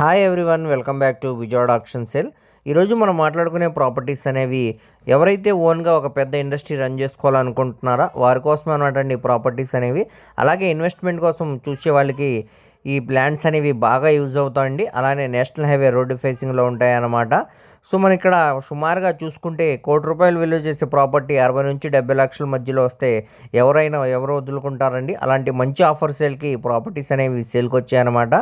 Hi everyone welcome back to Vijayawada auction cell ఈరోజు మనం మాట్లాడుకునే ప్రాపర్టీస్ అనేవి ఎవరైతే ఓన్గా ఒక పెద్ద ఇండస్ట్రీ రన్ చేసుకోవాలనుకుంటున్నారో వారి కోసం అనమాట ఈ ప్రాపర్టీస్ అనేవి. అలాగే ఇన్వెస్ట్మెంట్ కోసం చూసే వాళ్ళకి ఈ ప్లాంట్స్ అనేవి బాగా యూజ్ అవుతాయండి. అలానే నేషనల్ హైవే రోడ్డు ఫేసింగ్లో ఉంటాయన్నమాట. సో మన ఇక్కడ సుమారుగా చూసుకుంటే కోటి రూపాయలు విలువ చేసే ప్రాపర్టీ అరవై నుంచి డెబ్బై లక్షల మధ్యలో వస్తే ఎవరైనా ఎవరు వదులుకుంటారండి. అలాంటి మంచి ఆఫర్ సేల్కి ప్రాపర్టీస్ అనేవి సేల్కి వచ్చాయన్నమాట.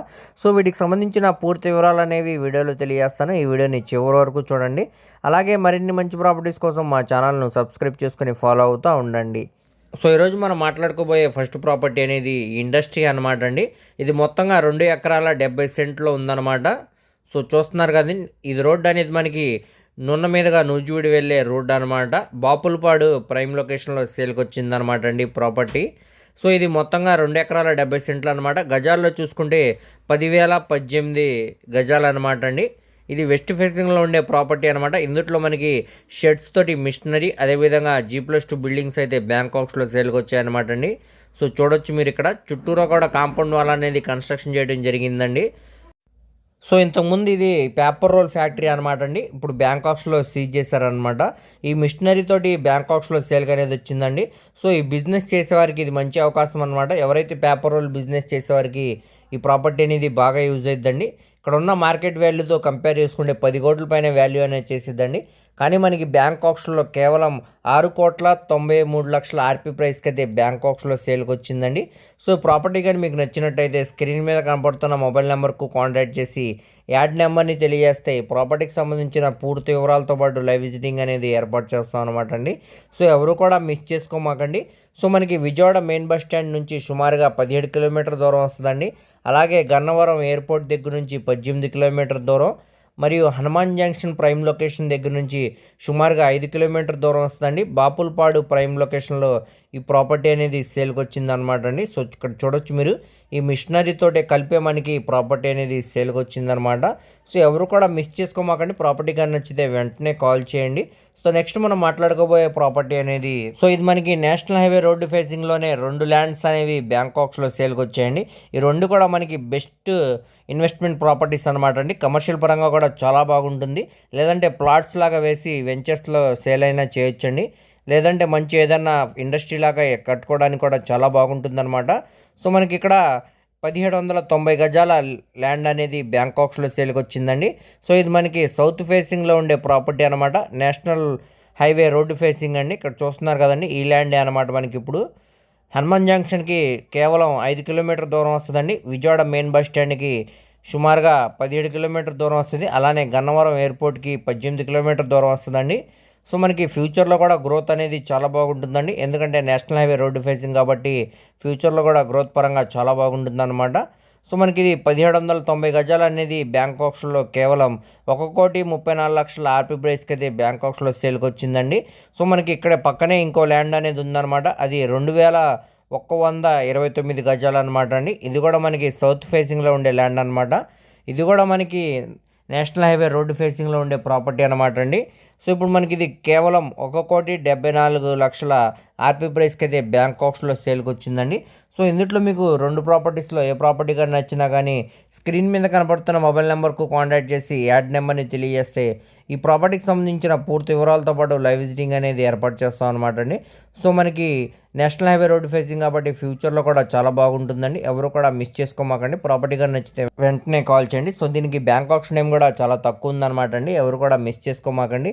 సో వీటికి సంబంధించిన పూర్తి వివరాలు అనేవి వీడియోలో తెలియజేస్తాను. ఈ వీడియోని చివరి వరకు చూడండి. అలాగే మరిన్ని మంచి ప్రాపర్టీస్ కోసం మా ఛానల్ను సబ్స్క్రైబ్ చేసుకుని ఫాలో అవుతూ ఉండండి. సో ఈరోజు మనం మాట్లాడుకోబోయే ఫస్ట్ ప్రాపర్టీ అనేది ఇండస్ట్రీ అనమాట అండి. ఇది మొత్తంగా రెండు ఎకరాల డెబ్బై సెంట్లో ఉందన్నమాట. సో చూస్తున్నారు కదండి ఇది రోడ్డు అనేది మనకి నున్న మీదుగా నూజివీడి వెళ్ళే రోడ్డు అనమాట బాపులపాడు ప్రైమ్ లొకేషన్లో సేల్కి వచ్చిందనమాట అండి ప్రాపర్టీ. సో ఇది మొత్తంగా రెండు ఎకరాల డెబ్బై సెంట్లు అనమాట గజాల్లో చూసుకుంటే పదివేల పద్దెనిమిది గజాలు అనమాట అండి. ఇది వెస్ట్ ఫేసింగ్లో ఉండే ప్రాపర్టీ అనమాట ఇందుట్లో మనకి షెడ్స్ తోటి మిషనరీ అదేవిధంగా జీ ప్లస్ టూ బిల్డింగ్స్ అయితే బ్యాంకాక్స్లో సేల్కి వచ్చాయన్నమాట అండి. సో చూడొచ్చు మీరు ఇక్కడ. చుట్టూరా కూడా కాంపౌండ్ వాల్ అనేది కన్స్ట్రక్షన్ చేయడం జరిగిందండి. సో ఇంతకుముందు ఇది పేపర్ రోల్ ఫ్యాక్టరీ అనమాట అండి. ఇప్పుడు బ్యాంకాక్స్లో సీజ్ చేశారనమాట ఈ మిషనరీ తోటి బ్యాంకాక్స్లో సేల్గా అనేది వచ్చిందండి. సో ఈ బిజినెస్ చేసేవారికి ఇది మంచి అవకాశం అనమాట ఎవరైతే పేపర్ రోల్ బిజినెస్ చేసేవారికి ఈ ప్రాపర్టీ అనేది బాగా యూజ్ అవుతుందండి ఇక్కడ ఉన్న మార్కెట్ వాల్యూతో కంపేర్ చేసుకుంటే పది కోట్ల పైన వాల్యూ అనేది చేసిద్దండి. కానీ మనకి బ్యాంకాక్స్లో కేవలం ఆరు కోట్ల తొంభై మూడు లక్షల ఆర్పీ ప్రైస్కి అయితే బ్యాంకాక్స్లో సేల్కి వచ్చిందండి. సో ప్రాపర్టీ కానీ మీకు నచ్చినట్టయితే స్క్రీన్ మీద కనపడుతున్న మొబైల్ నెంబర్కు కాంటాక్ట్ చేసి యాడ్ నెంబర్ని తెలియజేస్తే ప్రాపర్టీకి సంబంధించిన పూర్తి వివరాలతో పాటు లైవ్ విజిటింగ్ అనేది ఏర్పాటు చేస్తాం అనమాట అండి. సో ఎవరు కూడా మిస్ చేసుకోమాకండి. సో మనకి విజయవాడ మెయిన్ బస్ స్టాండ్ నుంచి సుమారుగా పదిహేడు కిలోమీటర్ దూరం వస్తుందండి. అలాగే గన్నవరం ఎయిర్పోర్ట్ దగ్గర నుంచి పద్దెనిమిది కిలోమీటర్ దూరం. మరియు హనుమాన్ జంక్షన్ ప్రైమ్ లొకేషన్ దగ్గర నుంచి సుమారుగా ఐదు కిలోమీటర్ దూరం వస్తుందండి. బాపుల్పాడు ప్రైమ్ లొకేషన్లో ఈ ప్రాపర్టీ అనేది సేల్కి వచ్చింది అనమాట అండి. సో ఇక్కడ చూడొచ్చు మీరు. ఈ మిషనరీతోటే కలిపే మనకి ఈ ప్రాపర్టీ అనేది సేల్కి వచ్చిందనమాట సో ఎవరు కూడా మిస్ చేసుకోమాకండి. ప్రాపర్టీ కానీ నచ్చితే వెంటనే కాల్ చేయండి. సో నెక్స్ట్ మనం మాట్లాడుకోబోయే ప్రాపర్టీ అనేది సో ఇది మనకి నేషనల్ హైవే రోడ్డు ఫేసింగ్లోనే రెండు ల్యాండ్స్ అనేవి బ్యాంకాక్స్లో సేల్కి వచ్చాయండి ఈ రెండు కూడా మనకి బెస్ట్ ఇన్వెస్ట్మెంట్ ప్రాపర్టీస్ అనమాట అండి. కమర్షియల్ పరంగా కూడా చాలా బాగుంటుంది. లేదంటే ప్లాట్స్ లాగా వేసి వెంచర్స్లో సేల్ అయినా చేయొచ్చండి. లేదంటే మంచి ఏదన్నా ఇండస్ట్రీ లాగా కట్టుకోవడానికి కూడా చాలా బాగుంటుంది అనమాట సో మనకి ఇక్కడ పదిహేడు వందల తొంభై గజాల ల్యాండ్ అనేది బ్యాంకాక్స్లో సేల్కి వచ్చిందండి సో ఇది మనకి సౌత్ ఫేసింగ్లో ఉండే ప్రాపర్టీ అనమాట నేషనల్ హైవే రోడ్డు ఫేసింగ్ అండి. ఇక్కడ చూస్తున్నారు కదండి ఈ ల్యాండే అనమాట మనకి ఇప్పుడు హనుమాన్ జంక్షన్కి కేవలం ఐదు కిలోమీటర్ దూరం వస్తుందండి. విజయవాడ మెయిన్ బస్ స్టాండ్కి సుమారుగా పదిహేడు కిలోమీటర్ దూరం వస్తుంది. అలానే గన్నవరం ఎయిర్పోర్ట్కి పద్దెనిమిది కిలోమీటర్ దూరం వస్తుందండి. సో మనకి ఫ్యూచర్లో కూడా గ్రోత్ అనేది చాలా బాగుంటుందండి. ఎందుకంటే నేషనల్ హైవే రోడ్డు ఫేసింగ్ కాబట్టి ఫ్యూచర్లో కూడా గ్రోత్ పరంగా చాలా బాగుంటుందన్నమాట. సో మనకి ఇది పదిహేడు వందల తొంభై గజాలు అనేది బ్యాంకాక్స్లో కేవలం ఒక కోటి ముప్పై నాలుగు లక్షల ఆర్పీ ప్రైస్కి అయితే బ్యాంకాక్స్లో సేల్కి వచ్చిందండి సో మనకి ఇక్కడ పక్కనే ఇంకో ల్యాండ్ అనేది ఉందన్నమాట. అది రెండు వేల ఒక్క వంద ఇరవై తొమ్మిది గజాలు అనమాట అండి. ఇది కూడా మనకి సౌత్ ఫేసింగ్లో ఉండే ల్యాండ్ అనమాట ఇది కూడా మనకి నేషనల్ హైవే రోడ్డు ఫేసింగ్లో ఉండే ప్రాపర్టీ అనమాట అండి. సో ఇప్పుడు మనకి ఇది కేవలం ఒక కోటి డెబ్బై నాలుగు లక్షల ఆర్పీ ప్రైస్కి అయితే బ్యాంకాక్స్లో సేల్కి వచ్చిందండి సో ఇందులో మీకు రెండు ప్రాపర్టీస్లో ఏ ప్రాపర్టీ కానీ నచ్చినా కానీ స్క్రీన్ మీద కనపడుతున్న మొబైల్ నెంబర్కు కాంటాక్ట్ చేసి యాడ్ నెంబర్ని తెలియజేస్తే ఈ ప్రాపర్టీకి సంబంధించిన పూర్తి వివరాలతో పాటు లైవ్ విజిటింగ్ అనేది ఏర్పాటు చేస్తాం అనమాట అండి. సో మనకి నేషనల్ హైవే రోడ్డు ఫేసింగ్ కాబట్టి ఫ్యూచర్లో కూడా చాలా బాగుంటుందండి. ఎవరు కూడా మిస్ చేసుకోమాకండి. ప్రాపర్టీ కానీ నచ్చితే వెంటనే కాల్ చేయండి. సో దీనికి బ్యాంక్ ఆప్షన్ నేమ్ కూడా చాలా తక్కువ ఉందన్నమాట అండి. ఎవరు కూడా మిస్ చేసుకోమాకండి.